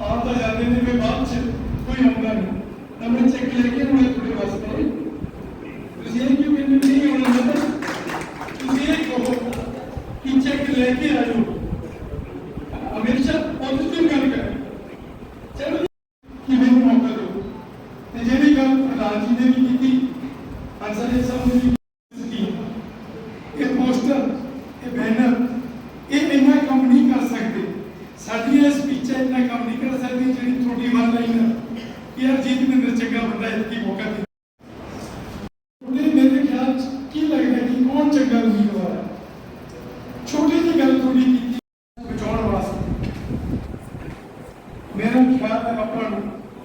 ਆਪ ਤਾਂ ਜਾਂਦੇ ਨੇ ਵੀ ਬਾਅਦ ਚ ਕੋਈ ਆਉਂਦਾ ਨਹੀਂ ਤਾਂ ਮੈਂ ਚੈੱਕ ਲੈ ਕੇ ਆਉਣਾ ਤੁਹਾਡੇ ਵਾਸਤੇ ਤੁਸੀਂ ਇਹ ਕਿਉਂ ਕਹਿੰਦੇ ਨਹੀਂ ਆਉਣਾ ਮੈਂ ਤੁਸੀਂ ਇਹ ਕਹੋ ਕਿ ਚੈੱਕ ਲੈ ਕੇ ਆਜੋ ਹਮੇਸ਼ਾ ਪੋਜ਼ਿਟਿਵ ਗੱਲ ਕਰੋ ਚਲੋ ਕਿ ਮੈਨੂੰ ਮੌਕਾ ਦਿਓ ਤੇ ਜਿਹੜੀ ਗੱਲ ਪ੍ਰਧਾਨ ਜੀ ਨੇ ਵੀ ਕੀਤੀ ਅੰਸਰ ਸਾਹਿਬ ਨੇ ਵੀ ਕੀਤੀ ਇਹ ਪੋਸਟਰ ਇਹ ਬੈਨਰ ਇਹ ਇੰਨਾ ਕੰਮ ਨਹੀਂ ਕਰ ਸਕਦੇ ਸਾਡੀਆਂ ਇਹ ਸਪੀਚਾਂ ਇੰਨਾ ਕੰਮ ਨਹੀਂ ਕਰ ਸਕਦੀ ਜਿਹੜੀ ਤੁਹਾਡੀ ਵਨ ਲਾਈਨ ਹੈ ਕਿ ਯਾਰ ਜੀਤ ਮਹਿੰਦਰ ਚੰਗਾ ਬੰਦਾ ਹੈ ਕੀ ਮੌਕਾ ਦੇ ਉਹਨੇ ਮੇਰੇ ਖਿਆਲ ਚ ਕੀ ਲੱਗਦਾ ਕਿ ਕੌਣ ਚੰਗਾ ਉਮੀਦਵਾਰ ਹੈ? ਛੋਟੀ ਜਿਹੀ ਗੱਲ ਥੋੜੀ ਕੀਤੀ ਬਚਾਉਣ ਵਾਸਤੇ। ਮੇਰਾ ਖਿਆਲ ਹੈ ਆਪਾਂ ਨੂੰ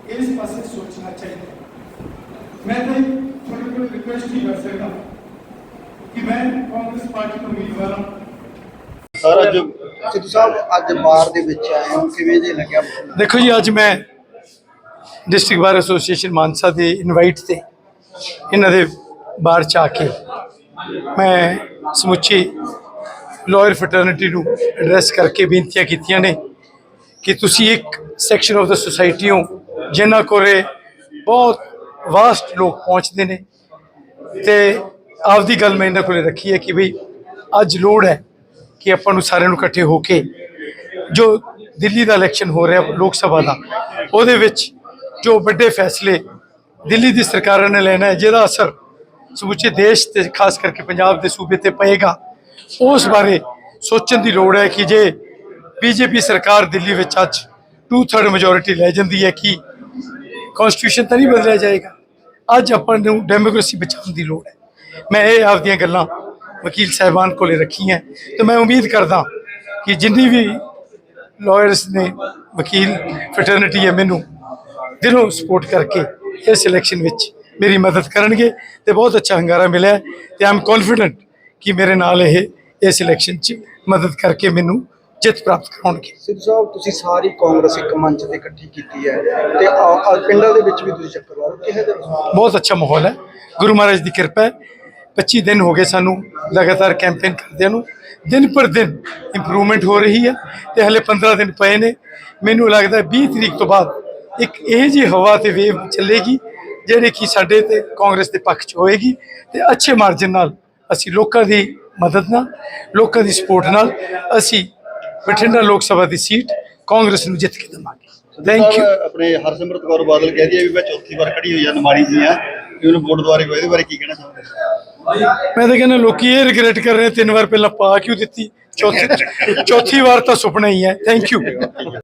ਇਸ ਪਾਸੇ ਸੋਚਣਾ ਚਾਹੀਦਾ ਮੈਂ ਤਾਂ ਤੁਹਾਡੇ ਕੋਲ ਰਿਕੁਐਸਟ ਹੀ ਕਰ ਸਕਦਾ ਕਿ ਮੈਂ ਕਾਂਗਰਸ ਪਾਰਟੀ ਤੋਂ ਉਮੀਦਵਾਰ ਹਾਂ। ਸਰ ਅੱਜ ਸਿੱਧੂ ਸਾਹਿਬ ਅੱਜ ਬਾਰ ਦੇ ਵਿੱਚ ਆਏ ਹੋ ਕਿਵੇਂ ਜੇ ਲੱਗਿਆ? ਦੇਖੋ ਜੀ ਅੱਜ ਮੈਂ ਡਿਸਟ੍ਰਿਕਟ ਬਾਰ ਐਸੋਸੀਏਸ਼ਨ ਮਾਨਸਾ ਦੇ ਇਨਵਾਈਟ ਤੇ ਇਹਨਾਂ ਦੇ ਬਾਹਰ ਚ ਆ ਕੇ ਮੈਂ ਸਮੁੱਚੀ ਲਾਇਰ ਫਰਟਰਨਿਟੀ ਨੂੰ ਐਡਰੈਸ ਕਰਕੇ ਬੇਨਤੀਆਂ ਕੀਤੀਆਂ ਨੇ ਕਿ ਤੁਸੀਂ ਇੱਕ ਸੈਕਸ਼ਨ ਆਫ ਦਾ ਸੋਸਾਇਟੀ ਹੋ, ਜਿਨ੍ਹਾਂ ਕੋਲੇ ਬਹੁਤ ਵਾਸਟ ਲੋਕ ਪਹੁੰਚਦੇ ਨੇ ਤੇ ਆਪਦੀ ਗੱਲ ਮੈਂ ਇਹਨਾਂ ਕੋਲੇ ਰੱਖੀ ਹੈ ਕਿ ਬਈ ਅੱਜ ਲੋੜ ਹੈ ਕਿ ਆਪਾਂ ਨੂੰ ਸਾਰਿਆਂ ਨੂੰ ਇਕੱਠੇ ਹੋ ਕੇ ਜੋ ਦਿੱਲੀ ਦਾ ਇਲੈਕਸ਼ਨ ਹੋ ਰਿਹਾ ਲੋਕ ਸਭਾ ਦਾ, ਉਹਦੇ ਵਿੱਚ ਜੋ ਵੱਡੇ ਫੈਸਲੇ ਦਿੱਲੀ ਦੀ ਸਰਕਾਰਾਂ ਨੇ ਲੈਣਾ ਹੈ, ਜਿਹਦਾ ਅਸਰ ਸਮੁੱਚੇ ਦੇਸ਼ ਤੇ ਖਾਸ ਕਰਕੇ ਪੰਜਾਬ ਦੇ ਸੂਬੇ ਤੇ ਪਏਗਾ, ਉਸ ਬਾਰੇ ਸੋਚਣ ਦੀ ਲੋੜ ਹੈ ਕਿ ਜੇ ਬੀਜੇਪੀ ਸਰਕਾਰ ਦਿੱਲੀ ਵਿੱਚ ਅੱਜ 2/3 ਮੈਜੋਰਿਟੀ ਲੈ ਜਾਂਦੀ ਹੈ, ਕਿ ਕਨਸਟੀਟਿਊਸ਼ਨ ਤਾਂ ਨਹੀਂ ਬਦਲਿਆ ਜਾਏਗਾ? ਅੱਜ ਆਪਾਂ ਨੂੰ ਡੈਮੋਕ੍ਰੇਸੀ ਬਚਾਉਣ ਦੀ ਲੋੜ ਹੈ। ਮੈਂ ਇਹ ਆਪਦੀਆਂ ਗੱਲਾਂ ਵਕੀਲ ਸਾਹਿਬਾਨ ਕੋਲੇ ਰੱਖੀਆਂ ਤੇ ਮੈਂ ਉਮੀਦ ਕਰਦਾ ਕਿ ਜਿੰਨੀ ਵੀ ਲਾਇਰਸ ਨੇ ਵਕੀਲ ਫੈਟਰਨਿਟੀ ਹੈ ਮੈਨੂੰ ਦਿਲੋਂ ਸਪੋਰਟ ਕਰਕੇ ਇਸ ਇਲੈਕਸ਼ਨ ਵਿੱਚ ਮੇਰੀ ਮਦਦ ਕਰਨਗੇ ਤੇ ਬਹੁਤ ਅੱਛਾ ਹੰਗਾਰਾ ਮਿਲਿਆ ਤੇ ਆਮ ਕੌਨਫੀਡੈਂਟ ਕਿ ਮੇਰੇ ਨਾਲ ਇਹ ਇਸ ਇਲੈਕਸ਼ਨ 'ਚ ਮਦਦ ਕਰਕੇ ਮੈਨੂੰ ਜਿੱਤ ਪ੍ਰਾਪਤ ਕਰਾਉਣਗੇ। ਸਿੱਧੂ ਸਾਹਿਬ ਤੁਸੀਂ ਸਾਰੀ ਕਾਂਗਰਸ ਇੱਕ ਮੰਚ ਤੇ ਇਕੱਠੀ ਕੀਤੀ ਹੈ ਤੇ ਪਿੰਡਾਂ ਦੇ ਵਿੱਚ ਵੀ ਤੁਸੀਂ ਚੱਕਰ ਲਾ ਰਹੇ ਹੋ ਕਿਹੋ ਜਿਹਾ ਬਹੁਤ ਅੱਛਾ ਮਾਹੌਲ ਹੈ। ਗੁਰੂ ਮਹਾਰਾਜ ਦੀ ਕਿਰਪਾ ਹੈ। 25 ਦਿਨ ਹੋ ਗਏ ਸਾਨੂੰ ਲਗਾਤਾਰ ਕੈਂਪੇਨ ਕਰਦਿਆਂ ਨੂੰ। ਦਿਨ ਪਰ ਦਿਨ ਇੰਪਰੂਵਮੈਂਟ ਹੋ ਰਹੀ ਹੈ ਤੇ ਹਲੇ 15 ਦਿਨ ਪਏ ਨੇ। ਮੈਨੂੰ ਲੱਗਦਾ ਹੈ 20 ਤਰੀਕ ਤੋਂ ਬਾਅਦ ਇੱਕ ਇਹ ਜੀ ਹਵਾ ਤੇ ਵੇਵ ਚੱਲੇਗੀ ਜਿਹੜੀ ਕਿ ਸਾਡੇ ਤੇ ਕਾਂਗਰਸ ਦੇ ਪੱਖ 'ਚ ਹੋਏਗੀ ਤੇ ਅੱਛੇ ਮਾਰਜਨ ਨਾਲ ਅਸੀਂ ਲੋਕਾਂ ਦੀ ਮਦਦ ਨਾਲ ਲੋਕਾਂ ਦੀ ਸਪੋਰਟ ਨਾਲ ਅਸੀਂ ਬਠਿੰਡਾ ਲੋਕ ਸਭਾ ਦੀ ਸੀਟ ਕਾਂਗਰਸ ਨੂੰ ਜਿੱਤ ਕੇ ਦੇਵਾਂਗੇ। ਥੈਂਕ ਯੂ ਆਪਣੇ ਹਰਸਿਮਰਤ ਕੌਰ ਬਾਦਲ ਕਹਿੰਦੀ ਹੈ ਵੀ ਮੈਂ ਚੌਥੀ ਵਾਰ ਖੜੀ ਹੋਈ ਆ ਨਮਾਰੀ ਜੀ ਆ ਕਿ ਉਹਨੂੰ ਵੋਟ ਦੁਆਰੇ ਇਹਦੇ ਬਾਰੇ ਕੀ ਕਹਿਣਾ ਚਾਹੁੰਦੇ ਮੈਂ ਤਾਂ ਕਹਿੰਦਾ ਲੋਕੀ ਇਹ ਰਿਗਰੈਟ ਕਰ ਰਹੇ ਤਿੰਨ ਵਾਰ ਪਹਿਲਾਂ ਪਾ ਕਿਉਂ ਦਿੱਤੀ? ਚੌਥੀ ਚੌਥੀ ਵਾਰ ਤਾਂ ਸੁਪਨਾ ਹੀ ਹੈ। Thank you